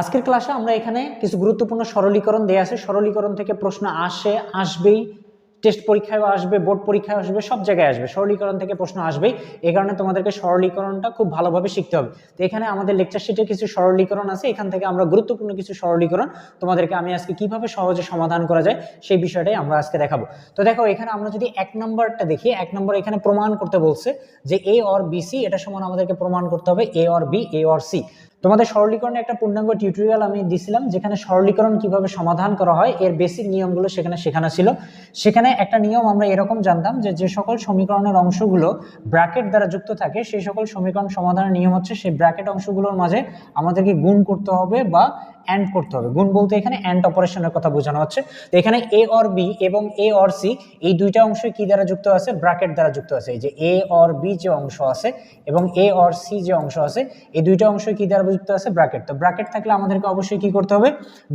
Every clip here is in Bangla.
আজকের ক্লাসে আমরা এখানে কিছু গুরুত্বপূর্ণ সরলীকরণ দেয়া আছে। সরলীকরণ থেকে প্রশ্ন আসে, আসবেই। টেস্ট পরীক্ষায় আসবে বোর্ড পরীক্ষায় আসবে, সব জায়গায় আসবে। সরলীকরণ থেকে প্রশ্ন আসবেই। এই কারণে তোমাদেরকে সরলীকরণটা খুব ভালোভাবে শিখতে হবে। তো এখানে আমাদের লেকচার শিটে কিছু সরলীকরণ আছে। এখান থেকে আমরা গুরুত্বপূর্ণ কিছু সরলীকরণ তোমাদেরকে আমি আজকে কীভাবে সহজে সমাধান করা যায় সেই বিষয়টাই আমরা আজকে দেখাবো। তো দেখো, এখানে আমরা যদি এক নম্বরটা দেখি, এক নম্বর এখানে প্রমাণ করতে বলছে যে এ অর বি সি এটা সমান আমাদেরকে প্রমাণ করতে হবে A or B A or C তোমাদের সরলীকরণে একটা পূর্ণাঙ্গ টিউটোরিয়াল আমি দিছিলাম, যেখানে সরলীকরণ কীভাবে সমাধান করা হয়, এর বেসিক নিয়মগুলো সেখানে শেখানো ছিল। সেখানে একটা নিয়ম আমরা এরকম জানতাম যে যে সকল সমীকরণের অংশগুলো ব্র্যাকেট দ্বারা যুক্ত থাকে, সেই সকল সমীকরণ সমাধানের নিয়ম হচ্ছে সেই ব্র্যাকেট অংশগুলোর মাঝে আমাদেরকে গুণ করতে হবে বা অ্যান্ড করতে হবে। গুণ বলতে এখানে অ্যান্ড অপারেশনের কথা বোঝানো হচ্ছে। তো এখানে এ অর বি এবং এ অর সি এই দুইটা অংশ কি দ্বারা যুক্ত আছে? ব্র্যাকেট দ্বারা যুক্ত আছে। এই যে এ অর বি যে অংশ আছে এবং এ অর সি যে অংশ আছে, এই দুইটা অংশ কি দ্বারা যুক্ত আছে? ব্র্যাকেট তো ব্র্যাকেট থাকলে আমাদেরকে অবশ্যই কি করতে হবে?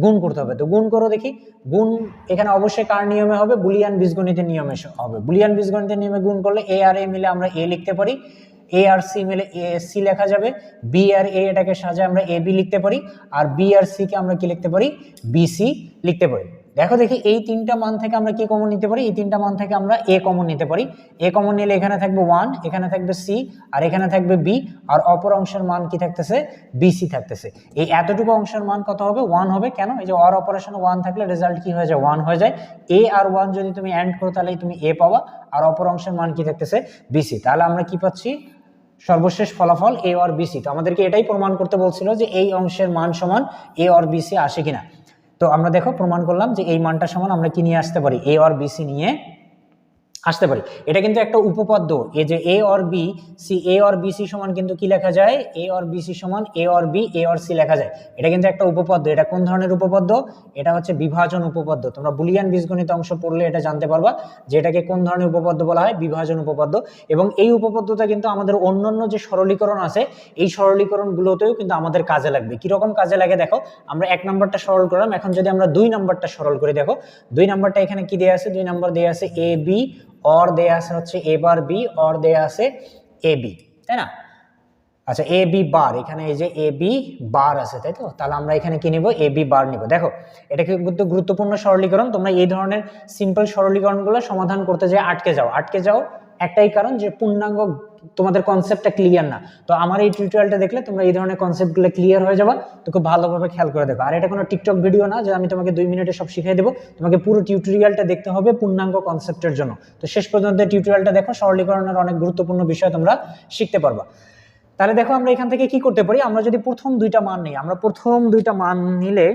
গুণ করতে হবে। তো গুণ করো দেখি। গুণ এখানে অবশ্যই কার নিয়মে হবে? বুলিয়ান বীজগণিতের নিয়মে হবে। বুলিয়ান বীজগণিতের নিয়মে গুণ করলে এ আর এ মিলে আমরা এ লিখতে পারি। এ আর সি মিলে এ সি লেখা যাবে। বি আর এ এটাকে সাজায় আমরা এ বি লিখতে পারি। আর বি আর সি কে আমরা কি লিখতে পারি? বি সি লিখতে পারি। দেখো দেখি, এই তিনটা মান থেকে আমরা কি কমন নিতে পারি? এই তিনটা মান থেকে আমরা এ কমন নিতে পারি। এ কমন নিলে এখানে থাকবে ওয়ান এখানে থাকবে সি আর এখানে থাকবে বি আর অপর অংশের মান কি থাকতেছে? বিসি থাকতেছে। এই এতটুকু অংশের মান কত হবে? ওয়ান হবে। কেন? এই যে অর অপারেশন ওয়ান থাকলে রেজাল্ট কি হয়ে যায়? ওয়ান হয়ে যায়। এ আর ওয়ান যদি তুমি অ্যান্ড করো তাহলে তুমি এ পাবা। আর অপর অংশের মান কি থাকতেছে? বিসি তাহলে আমরা কি পাচ্ছি? সর্বশেষ ফলাফল এ অর বিসি তো আমাদেরকে এটাই প্রমাণ করতে বলছিল যে এই অংশের মান সমান এ অর বিসি আসে কিনা। তো আমরা দেখো প্রমাণ করলাম যে এই মানটা সমান আমরা কি নিয়ে আসতে পারি? এ অর বিসি নিয়ে আসতে পারি। এটা কিন্তু একটা উপপাদ্য। এই যে A or B C A or B C সমান কিন্তু কি লেখা যায়? এ অর বি সি সমান A or B A or C লেখা যায়। এটা কিন্তু একটা উপপাদ্য। এটা কোন ধরনের উপপাদ্য? এটা হচ্ছে বিভাজন উপপাদ্য। তোমরা বুলিয়ান বীজগণিত অংশ পড়লে এটা জানতে পারবা যে এটাকে কোন ধরনের উপপাদ্য বলা হয়? বিভাজন উপপাদ্য। এবং এই উপপাদ্যটা কিন্তু আমাদের অন্যান্য যে সরলীকরণ আছে, এই সরলীকরণগুলোতেও কিন্তু আমাদের কাজে লাগবে। কীরকম কাজে লাগে দেখো, আমরা এক নম্বরটা সরল করলাম। এখন যদি আমরা দুই নম্বরটা সরল করে দেখো, দুই নম্বরটা এখানে কি দেওয়া আছে? দুই নম্বর দেওয়া আছে এ বি অর দেয়া আছে হচ্ছে এ বার বি অর দেয়া আছে এ বি তাই না? আচ্ছা এ বি বার এখানে এই যে এ বি বার আছে, তাই তো? তাহলে আমরা এখানে কি নিব? এ বি বার নিব। দেখো এটা কিন্তু গুরুত্বপূর্ণ সরলীকরণ, তোমরা এই ধরনের সিম্পল সরলীকরণগুলো সমাধান করতে যেয়ে আটকে যাও। আটকে যাও একটাই কারণ যে পূর্ণাঙ্গ তোমাদের কনসেপ্টটা ক্লিয়ার না। তো আমার এই টিউটোরিয়ালটা দেখলে তোমরা এই ধরনের কনসেপ্টগুলো ক্লিয়ার হয়ে যাবা, তো খুব ভালোভাবে খেয়াল করে দেখো। আর এটা কোনো টিকটক ভিডিও না, যে আমি তোমাকে দুই মিনিটে সব শিখিয়ে দেবো। তোমাকে পুরো টিউটোরিয়ালটা দেখতে হবে পূর্ণাঙ্গ কনসেপ্টের জন্য। তো শেষ পর্যন্ত টিউটোরিয়ালটা দেখো, সরলীকরণের অনেক গুরুত্বপূর্ণ বিষয় তোমরা শিখতে পারবা। তাহলে দেখো আমরা এখান থেকে কি করতে পারি? আমরা যদি প্রথম দুইটা মান নিই, আমরা প্রথম দুইটা মান নিলে,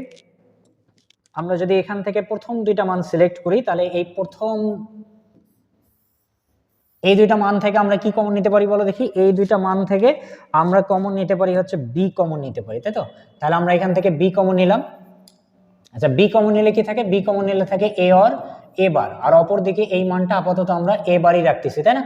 আমরা যদি এখান থেকে প্রথম দুইটা মান সিলেক্ট করি, তাহলে এই প্রথম এই দুইটা মান থেকে আমরা কি কমন নিতে পারি বলো দেখি? এই দুইটা মান থেকে আমরা কমন নিতে পারি হচ্ছে বি কমন নিতে পারি, তাই তো? তাহলে আমরা এখান থেকে বি কমন নিলাম। আচ্ছা বি কমন নিলে কি থাকে? বি কমন নিলে থাকে এ অর এ বার আর অপর দিকে এই মানটা আপাতত আমরা এ বারই রাখতেছি, তাই না?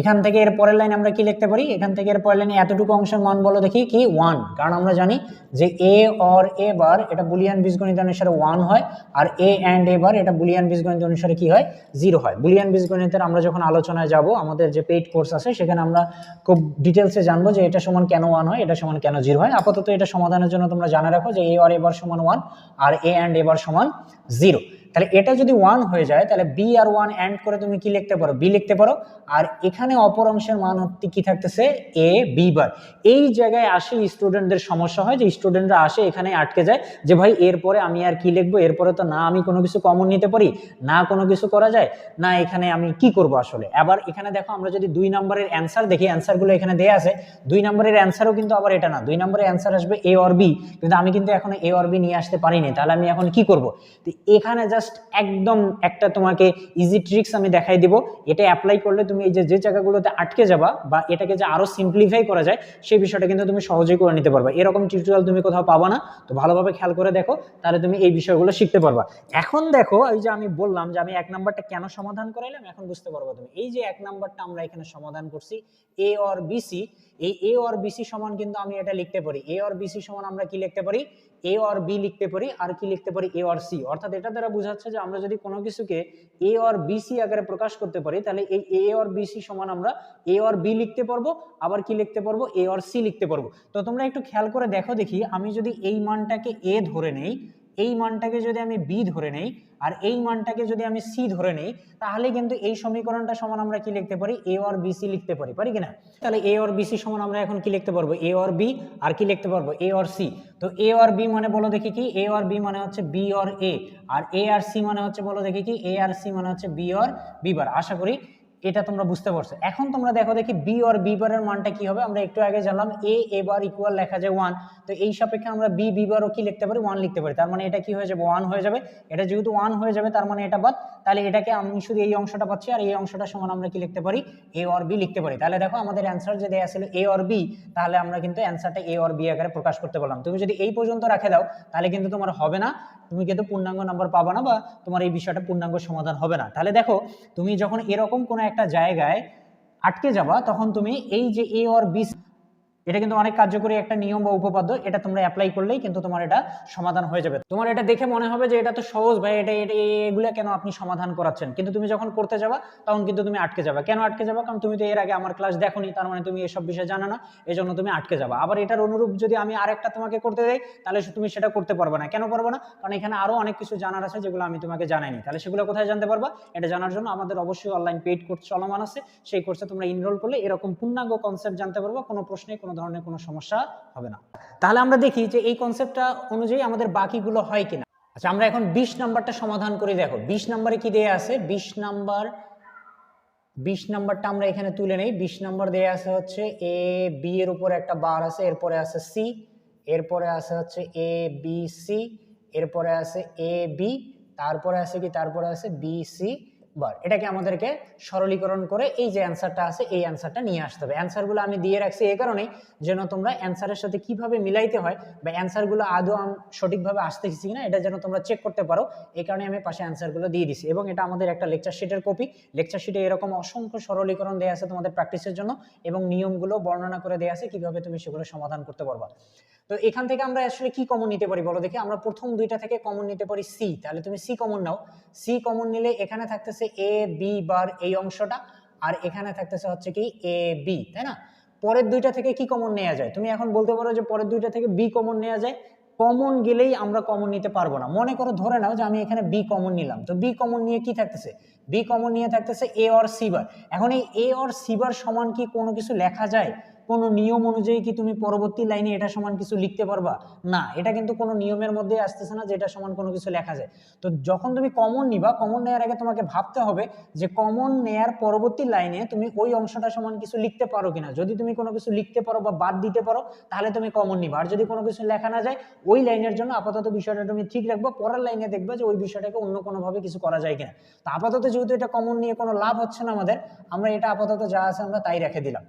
এখান থেকে এর পরের লাইন আমরা কি লিখতে পারি? এখান থেকে এর পরের লাইনে এতটুকু অংশের মান বলো দেখি কি? ওয়ান কারণ আমরা জানি যে এ অর এ বার এটা বুলিয়ান বীজগণিত অনুসারে ওয়ান হয়, আর এ অ্যান্ড এ বার এটা বুলিয়ান বীজগণিত অনুসারে কি হয়? জিরো হয়। বুলিয়ান বীজগণিতের আমরা যখন আলোচনায় যাব, আমাদের যে পেইড কোর্স আছে, সেখানে আমরা খুব ডিটেলসে জানব যে এটা সমান কেন ওয়ান হয়, এটা সমান কেন জিরো হয়। আপাতত এটা সমাধানের জন্য তোমরা জানা রাখো যে এ অর এ বার সমান ওয়ান আর এ অ্যান্ড এ বার সমান জিরো তাহলে এটা যদি ওয়ান হয়ে যায়, তাহলে বি আর ওয়ান অ্যান্ড করে তুমি কি লিখতে পারো? বি লিখতে পারো। আর এখানে অপর অংশের মান হচ্ছে কি থাকতেছে? এ বি বার এই জায়গায় আসে স্টুডেন্টদের সমস্যা হয় যে স্টুডেন্টরা আসে, এখানে আটকে যায় যে ভাই, এরপরে আমি আর কি লিখব? এরপরে তো না, আমি কোনো কিছু কমন নিতে পারি? না, কোনো কিছু করা যায়? না, এখানে আমি কি করব আসলে? আবার এখানে দেখো, আমরা যদি দুই নম্বরের অ্যান্সার দেখি অ্যান্সারগুলো এখানে দেয়া আছে। দুই নম্বরের অ্যান্সারও কিন্তু আবার এটা না। দুই নম্বরের অ্যান্সার আসবে এ অর বি কিন্তু আমি কিন্তু এখন এ অর বি নিয়ে আসতে পারিনি। তাহলে আমি এখন কি করব? তো এখানে জাস্ট একদম একটা তোমাকে ইজি ট্রিক্স আমি দেখাই দিব। এটা অ্যাপ্লাই করলে তুমি এই যে যে জায়গাগুলোতে আটকে যাবা বা এটাকে যে আরও সিম্পলিফাই করা যায় সেই বিষয়টা কিন্তু তুমি সহজেই করে নিতে পারবা। এরকম টিউটোরিয়াল তুমি কোথাও পাবা না, তো ভালোভাবে খেয়াল করে দেখো, তাহলে তুমি এই বিষয়গুলো শিখতে পারবা। এখন দেখো, এই যে আমি বললাম যে আমি এক নাম্বারটা কেন সমাধান করাইলাম, এখন বুঝতে পারব তুমি। এই যে এক নাম্বারটা আমরা এখানে সমাধান করছি এ অর বিসি এই এ অর বিসি সমান কিন্তু আমি এটা লিখতে পারি। এ অর বিসি সমান আমরা কি লিখতে পারি? এ অর বি লিখতে পারি, আর কি লিখতে পারি? এ অর সি অর্থাৎ এটা দ্বারা বোঝানো বোঝাচ্ছে যে আমরা যদি কোনো কিছুকে এ অর বিসি আকারে প্রকাশ করতে পারি, তাহলে এই এ অর বিসি সমান আমরা এ আর বি লিখতে পারব, আবার কি লিখতে পারব? এ আর সি লিখতে পারব। তো তোমরা একটু খেয়াল করে দেখো দেখি, আমি যদি এই মানটাকে এ ধরে নেই এই মানটাকে যদি আমি বি ধরে নেই আর এই মানটাকে যদি আমি সি ধরে নেই তাহলে কিন্তু এই সমীকরণটা সমান আমরা কি লিখতে পারি? এ অর বিসি লিখতে পারি পারি কিনা? তাহলে এ অর বিসি সমান আমরা এখন কি লিখতে পারব? এ অর বি আর কি লিখতে পারব? এ অর সি তো এ অর বি মানে বলো দেখি কি? এ অর বি মানে হচ্ছে বি অর এ আর এ আর সি মানে হচ্ছে বলো দেখি কি? এ আর সি মানে হচ্ছে বি অর বি বার আশা করি এটা তোমরা বুঝতে পারছ। এখন তোমরা দেখো দেখি বি অর বি মানটা কি হবে? আমরা একটু আগে জানলাম এ এ বার ইকুয়াল লেখা যায় ওয়ান তো এই সাপেক্ষে আমরা বি বি বারও কি লিখতে পারি? ওয়ান লিখতে পারি। তার মানে এটা কি হয়ে যাবে? ওয়ান হয়ে যাবে। এটা যেহেতু ওয়ান হয়ে যাবে, তার মানে এটা বাদ। তাহলে এটাকে আমি শুধু এই অংশটা পাচ্ছি আর এই অংশটা সমান আমরা কি লিখতে পারি? এ অর বি লিখতে পারি। তাহলে দেখো আমাদের অ্যান্সার যে দেওয়া ছিল এ অর বি তাহলে আমরা কিন্তু অ্যান্সারটা এ অর বি আকারে প্রকাশ করতে পারলাম। তুমি যদি এই পর্যন্ত রাখে দাও, তাহলে কিন্তু তোমার হবে না। তুমি কিন্তু পূর্ণাঙ্গ নাম্বার পাবা না বা তোমার এই বিষয়টা পূর্ণাঙ্গ সমাধান হবে না। তাহলে দেখো, তুমি যখন এরকম কোনো একটা জায়গায় আটকে যাবা তখন তুমি এই যে এ অর বি এটা কিন্তু অনেক কার্যকরী একটা নিয়ম বা উপপাদ্য, এটা তোমরা অ্যাপ্লাই করলেই কিন্তু তোমার এটা সমাধান হয়ে যাবে। তোমার এটা দেখে মনে হবে যে এটা তো সহজ ভাই, এটা এগুলো কেন আপনি সমাধান করাচ্ছেন? কিন্তু তুমি যখন করতে যাবা, তখন কিন্তু তুমি আটকে যাবে। কেন আটকে যাবা? কারণ তুমি তো এর আগে আমার ক্লাস দেখোনি, তার মানে তুমি এসব বিষয়ে জানো না এই জন্য তুমি আটকে যাবা। আবার এটার অনুরূপ যদি আমি আরেকটা তোমাকে করতে দেই, তাহলে তুমি সেটা করতে পারবে না। কেন পারবে না? কারণ এখানে আরও অনেক কিছু জানার আছে যেগুলো আমি তোমাকে জানাইনি। তাহলে সেগুলো কোথায় জানতে পারবা? এটা জানার জন্য আমাদের অবশ্যই অনলাইন পেইড কোর্স চলমান আছে। সেই কোর্সে তোমরা ইনরোল করলে এরকম পূর্ণাঙ্গ কনসেপ্ট জানতে পারবা, কোনো প্রশ্নে কোনো ধরনের কোনো সমস্যা হবে না। তাহলে আমরা দেখি যে এই কনসেপ্টটা অনুযায়ী আমাদের বাকিগুলো হয় কিনা। আচ্ছা আমরা এখন বিশ নাম্বারটা সমাধান করে, দেখো। বিশ নাম্বারে কি দেয়া আছে? বিশ নাম্বার, বিশ নাম্বারটা আমরা এখানে তুলে নেই। বিশ নাম্বার দেয়া আছে হচ্ছে এ বি এর উপর একটা বার আছে, এরপরে আছে সি এরপরে আছে হচ্ছে এ বি সি এরপরে আছে এ বি তারপরে আছে কি? তারপরে আছে বি সি বার। এটাকে আমাদেরকে সরলীকরণ করে এই যে অ্যান্সারটা আছে, এই অ্যান্সারটা নিয়ে আসতে হবে। অ্যান্সারগুলো আমি দিয়ে রাখছি এই কারণেই যেন তোমরা অ্যান্সারের সাথে কীভাবে মিলাইতে হয় বা অ্যান্সারগুলো আদৌ সঠিকভাবে আসতেছি কিনা, এটা যেন তোমরা চেক করতে পারো। এই কারণে আমি পাশে অ্যান্সারগুলো দিয়ে দিছি। এবং এটা আমাদের একটা লেকচার শিটের কপি লেকচার শিটে এরকম অসংখ্য সরলীকরণ দেওয়া আছে তোমাদের প্র্যাকটিসের জন্য এবং নিয়মগুলো বর্ণনা করে দেওয়া আছে কীভাবে তুমি সেগুলো সমাধান করতে পারবা। তো এখান থেকে আমরা আসলে কি কমন নিতে পারি? বলো দেখি, আমরা প্রথম দুইটা থেকে কমন নিতে পারি সি তাহলে তুমি সি কমন নাও। সি কমন নিলে এখানে থাকতেছে এ বি বার এই অংশটা, আর এখানে থাকতেছে হচ্ছে কি এ বি তাই না? পরের দুইটা থেকে কি কমন নেওয়া যায়? তুমি এখন বলতে পারো যে পরের দুইটা থেকে বি কমন নেওয়া যায়। কমন গেলেই আমরা কমন নিতে পারব না। মনে করো, ধরে নাও যে আমি এখানে বি কমন নিলাম। তো বি কমন নিয়ে কি থাকতেছে? বি কমন নিয়ে থাকতেছে এ অর সি বার এখন এই এ অর সি বার সমান কি কোনো কিছু লেখা যায়? কোনো নিয়ম অনুযায়ী কি তুমি পরবর্তী লাইনে এটা সমান কিছু লিখতে পারবা? না, এটা কিন্তু কোনো নিয়মের মধ্যে আসতেছে না যে এটা সমান কোনো কিছু লেখা যায়। তো যখন তুমি কমন নিবা কমন নেওয়ার আগে তোমাকে ভাবতে হবে যে কমন নেয়ার পরবর্তী লাইনে তুমি ওই অংশটা সমান কিছু লিখতে পারো কিনা। যদি তুমি কোনো কিছু লিখতে পারো বা বাদ দিতে পারো, তাহলে তুমি কমন নিবা। আর যদি কোনো কিছু লেখা না যায়, ওই লাইনের জন্য আপাতত বিষয়টা তুমি ঠিক রাখবা, পরের লাইনে দেখবা যে ওই বিষয়টাকে অন্য কোনোভাবে কিছু করা যায় কিনা। তো আপাতত যেহেতু এটা কমন নিয়ে কোনো লাভ হচ্ছে না আমাদের, আমরা এটা আপাতত যা আছে আমরা তাই রেখে দিলাম।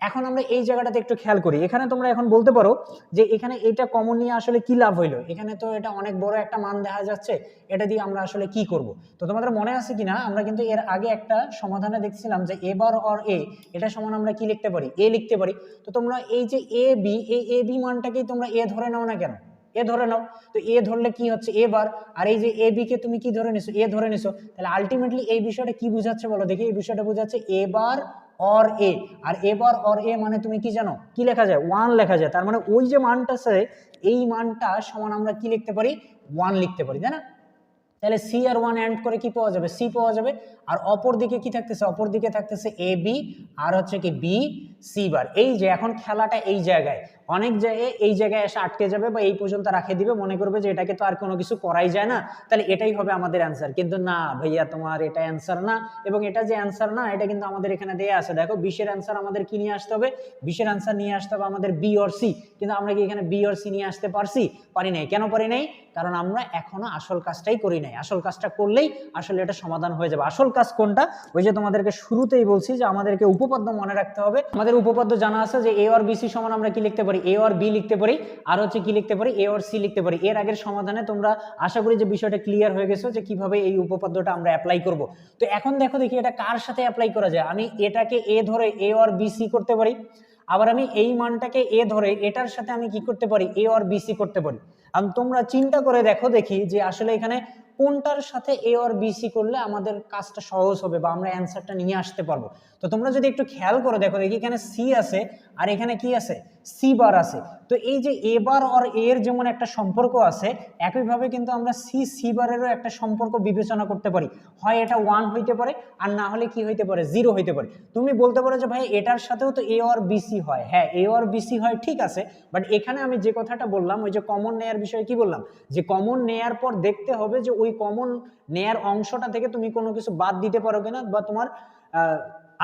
এখন আমরা এই জায়গাটাতে একটু খেয়াল করি। এখানে তোমরা এখন বলতে পারো যে এখানে এটা কমন নিয়ে আসলে কি লাভ হইল? এখানে তো এটা অনেক বড় একটা মান দেখা যাচ্ছে, এটা দিয়ে আমরা আসলে কি করব? তো তোমাদের মনে আছে কিনা? আমরা কিন্তু এর আগে একটা সমাধানে দেখছিলাম যে এ বার অর এ এটা সমান আমরা কি লিখতে পারি? এ লিখতে পারি। তো তোমরা এই যে এ বি এই এ বি মানটাকেই তোমরা এ ধরে নাও না কেন? এ ধরে নাও। তো এ ধরলে কি হচ্ছে? এ বার আর এই যে এ বি কে তুমি কি ধরে নিছো? এ ধরে নিছো। তাহলে আলটিমেটলি এই বিষয়টা কি বোঝাচ্ছে বলো? দেখি এই বিষয়টা বোঝাচ্ছে এ বার অর এ আর এবার অর এ মানে তুমি কি জানো? কি লেখা যায়? ওয়ান লেখা যায়। তার মানে ওই যে মানটা সে এই মানটা সমান আমরা কি লিখতে পারি? ওয়ান লিখতে পারি, তাই না? তাহলে সি আর ওয়ান অ্যান্ড করে কি পাওয়া যাবে? সি পাওয়া যাবে। আর অপর দিকে কি থাকতেছে? অপর দিকে থাকতেছে এ বি আর হচ্ছে কি বি সি বার এই যে এখন খেলাটা এই জায়গায়। অনেক জায়গায় এই জায়গায় এসে আটকে যাবে বা এই পর্যন্ত রাখে দিবে। মনে করবে যে এটাকে তো আর কোনো কিছু করাই যায় না। তাহলে এটাই হবে আমাদের অ্যান্সার কিন্তু না, ভাইয়া, তোমার এটা অ্যান্সার না। এবং এটা যে অ্যান্সার না, এটা কিন্তু আমাদের এখানে দেয়া আছে। দেখো, বিশের অ্যান্সার আমাদের কি নিয়ে আসতে হবে? বিশের অ্যান্সার নিয়ে আসতে হবে আমাদের বি অর সি কিন্তু আমরা কি এখানে বি অর সি নিয়ে আসতে পারছি? পারি নাই। কেন পারি নাই? কারণ আমরা এখনও আসল কাজটাই করি নাই। আসল কাজটা করলেই আসলে এটা সমাধান হয়ে যাবে। আসল কাজ কোনটা? ওই যে তোমাদেরকে শুরুতেই বলছি যে আমাদেরকে উপপাদ্য মনে রাখতে হবে। আমাদের উপপাদ্য জানা আছে যে এ আর বিসি সমান আমরা কি লিখতে পারি? এ আর বি লিখতে পারি, আর হচ্ছে কি লিখতে পারি? এ আর সি লিখতে পারি। এর আগের সমাধানে তোমরা আশা করি যে বিষয়টা ক্লিয়ার হয়ে গেছো যে কীভাবে এই উপপাদ্যটা আমরা অ্যাপ্লাই করব। তো এখন দেখো দেখি এটা কার সাথে অ্যাপ্লাই করা যায়। আমি এটাকে এ ধরে এ আর বি সি করতে পারি, আবার আমি এই মানটাকে এ ধরে এটার সাথে আমি কি করতে পারি? এ আর বি সি করতে পারি। তোমরা চিন্তা করে দেখো দেখি যে আসলে এখানে কোনটার সাথে এ আর বিসি করলে আমাদের কাজটা সহজ হবে বা আমরা অ্যান্সারটা নিয়ে আসতে পারব। তো তোমরা যদি একটু খেয়াল করে দেখো, দেখি এখানে সি আছে আর এখানে কি আছে? সি বার আছে। তো এই যে এ বার আর এর যেমন একটা সম্পর্ক আছে, একইভাবে কিন্তু আমরা সি সি বারেরও একটা সম্পর্ক বিবেচনা করতে পারি। হয় এটা ওয়ান হইতে পারে আর না হলে কি হইতে পারে? জিরো হইতে পারে। তুমি বলতে পারো যে, ভাই, এটার সাথেও তো এ আর বিসি হয়। হ্যাঁ এ আর বিসি হয়, ঠিক আছে। বাট এখানে আমি যে কথাটা বললাম, ওই যে কমন নেয়ার বিষয়ে কি বললাম? যে কমন নেয়ার পর দেখতে হবে যে ওই কমন নেয়ার অংশটা থেকে তুমি কোনো কিছু বাদ দিতে পারো কিনা বা তোমার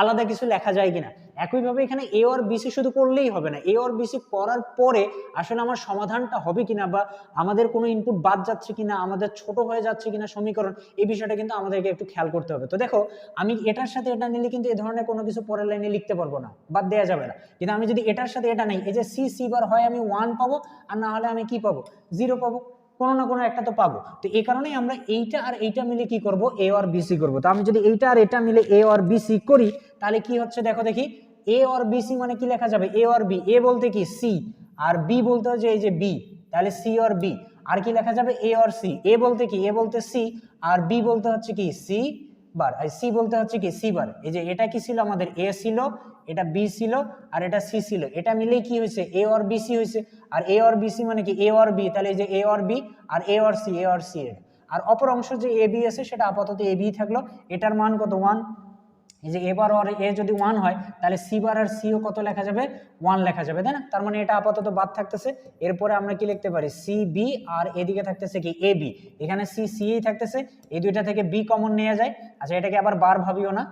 আলাদা কিছু লেখা যায় কিনা। একইভাবে এখানে এ আর বিসি শুধু করলেই হবে না। এ আর বিসি করার পরে আসলে আমার সমাধানটা হবে কিনা বা আমাদের কোনো ইনপুট বাদ যাচ্ছে কিনা, আমাদের ছোট হয়ে যাচ্ছে কিনা সমীকরণ, এই বিষয়টা কিন্তু আমাদেরকে একটু খেয়াল করতে হবে। তো দেখো, আমি এটার সাথে এটা নিলে কিন্তু এ ধরনের কোনো কিছু পরের লাইনে লিখতে পারব না, বাদ দেওয়া যাবে না। কিন্তু আমি যদি এটার সাথে এটা নেই, এই যে সি সি বার হয় আমি ওয়ান পাবো, আর না হলে আমি কি পাবো? জিরো পাবো। কোনো না কোনো একটা তো পাবো। তো এই কারণেই আমরা এইটা আর এইটা মিলে কি করব? এ আর বিসি করব। তো আমি যদি এইটা আর এটা মিলে এ আর বিসি করি, তাহলে কি হচ্ছে দেখো দেখি? এ আর বিসি মানে কি লেখা যাবে? এ আর বি এ বলতে কি? সি আর বি বলতে হচ্ছে এই যে বি তাহলে সি আর বি আর কি লেখা যাবে? এ আর সি এ বলতে কি? এ বলতে সি আর বি বলতে হচ্ছে কি? সি বার। আর সি বলতে হচ্ছে কি সি বার। এই যে এটা কি ছিল? আমাদের এ ছিল, এটা বি ছিল, আর এটা সি ছিল। এটা মিলে কি হয়েছে? এ আর বি সি হয়েছে। আর এ আর বি সি মানে কি? এ আর বি তাহলে এই যে এ আর বি আর এ আর সি এ আর সি এর। আর অপর অংশ যে এ বি আছে, সেটা আপাতত এ বি থাকল। এটার মান কত? ওয়ান এই যে এবার আর এ যদি ওয়ান হয়, তাহলে সি বার আর সিও কত লেখা যাবে? ওয়ান লেখা যাবে, তাই না? তার মানে এটা আপাতত বাদ থাকতেছে। এরপরে আমরা কি লিখতে পারি? সি বি আর এদিকে থাকতেছে কি? এ বি এখানে সি সি থাকতেছে। এই দুইটা থেকে বি কমন নেওয়া যায়। আচ্ছা এটাকে আবার বার ভাবিও না।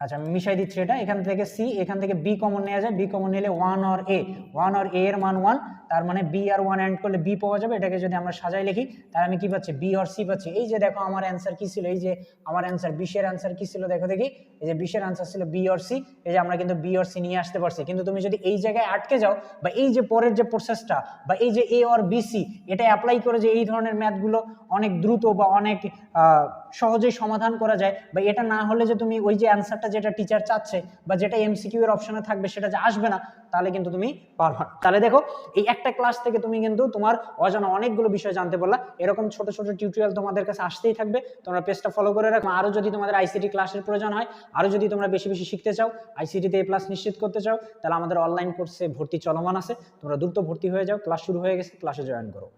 আচ্ছা আমি মিশাই দিচ্ছি এটা। এখান থেকে সি এখান থেকে বি কমন নেওয়া যায়। বি কমন নিলে ওয়ান আর এ ওয়ান আর এ এর মান ওয়ান তার মানে বি আর ওয়ান অ্যান্ড করলে বি পাওয়া যাবে, এটাকে যদি আমরা সাজাই লিখি, তাহলে আমি কি পাচ্ছি? বি আর সি পাচ্ছি। এই যে দেখো আমার অ্যান্সার কি ছিল? এই যে আমার অ্যান্সার বিশের অ্যান্সার কি ছিল? দেখো দেখি। এই যে বিশের অ্যান্সার ছিল বি আর সি এই যে আমরা কিন্তু বি আর সি নিয়ে আসতে পারছি। কিন্তু তুমি যদি এই জায়গায় আটকে যাও, বা এই যে পরের যে প্রসেসটা বা এই যে এ আর বি সি এটা অ্যাপ্লাই করে যে এই ধরনের ম্যাথগুলো অনেক দ্রুত বা অনেক সহজেই সমাধান করা যায়, বা এটা না হলে যে তুমি ওই যে অ্যান্সারটা যেটা টিচার চাচ্ছে, বা যেটা এমসিকিউ এর অপশনে থাকবে, সেটা যে আসবে না, তাহলে কিন্তু তুমি পারবে। তাহলে দেখো, এই একটা ক্লাস থেকে তুমি কিন্তু তোমার অজানা অনেকগুলো বিষয় জানতে পারলা। এরকম ছোট ছোট টিউটোরিয়াল তোমাদের কাছে আসতেই থাকবে। তোমরা পেজটা ফলো করে রাখো। আরও যদি তোমাদের আইসিটি ক্লাসের প্রয়োজন হয় আরও যদি তোমরা বেশি বেশি শিখতে চাও আইসিটিতে এ প্লাস নিশ্চিত করতে চাও, তাহলে আমাদের অনলাইন কোর্সে ভর্তি চলমান আছে। তোমরা দ্রুত ভর্তি হয়ে যাও। ক্লাস শুরু হয়ে গেছে ক্লাসে জয়েন করো।